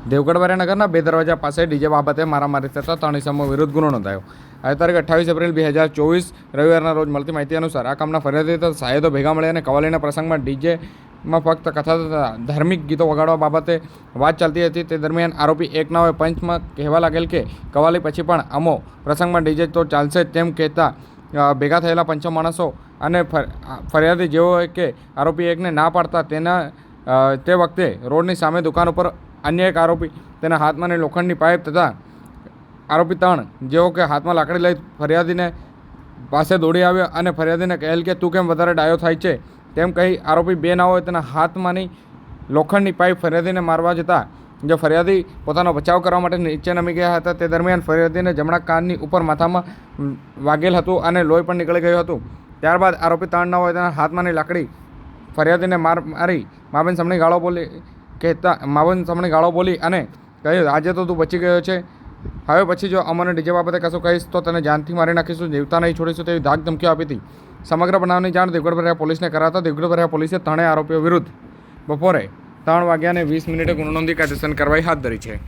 દેવગઢ નગરના બે દરવાજા પાસે ડીજે બાબતે મારામારી થતાં ત્રણ ઇસમો વિરુદ્ધ ગુનો નોંધાયો. આજે તારીખ અઠ્ઠાવીસ એપ્રિલ બે હજાર ચોવીસ રવિવારના રોજ મળતી માહિતી અનુસાર આ કામના ફરિયાદી સાહેદો ભેગા મળે અને કવાલીના પ્રસંગમાં ડીજેમાં ફક્ત કથા તથા ધાર્મિક ગીતો વગાડવા બાબતે વાત ચાલતી હતી. તે દરમિયાન આરોપી એક હોય પંચમાં કહેવા લાગેલ કે કવાલી પછી પણ અમો પ્રસંગમાં ડીજે તો ચાલશે તેમ કહેતા ભેગા થયેલા પંચો માણસો અને ફરિયાદી જેવો કે આરોપી એકને ના પાડતા તેના તે વખતે રોડની સામે દુકાન ઉપર અન્ય એક આરોપી તેના હાથમાં લોખંડની પાઇપ તથા આરોપી ત્રણ, જેઓ કે હાથમાં લાકડી લઈ ફરિયાદીને પાસે દોડી આવ્યો અને ફરિયાદીને કહેલ કે તું કેમ વધારે ડાયો થાય છે? તેમ કહી આરોપી બે ના હોય તેના હાથમાંની લોખંડની પાઇપ ફરિયાદીને મારવા જતાં, જો ફરિયાદી પોતાનો બચાવ કરવા માટે નીચે નમી ગયા હતા, તે દરમિયાન ફરિયાદીને જમણા કાનની ઉપર માથામાં વાગેલ હતું અને લોહી પણ નીકળી ગયું હતું. ત્યારબાદ આરોપી ત્રણ ના હોય તેના હાથમાંની લાકડી ફરિયાદીને માર મારી, માબેન સામે ગાળો બોલી, કહેતા, માબેન સામે ગાળો બોલી અને કહ્યું, આજે તો તું બચી ગયો છે. હવે પછી જો અમને ડીજે બાબતે કશું કહીશ, તો તને જાનથી મારી નાખીશું, જીવતા નહીં છોડીશું, તેવી ધાક ધમકીઓ આપી હતી. સમગ્ર બનાવની જાણ દેવગઢ પોલીસને કરાતા દેવગઢ પોલીસે ત્રણેય આરોપીઓ વિરુદ્ધ બપોરે ત્રણ વાગ્યાને વીસ મિનિટે ગુનો નોંધી કાર્યવાહી હાથ ધરી છે.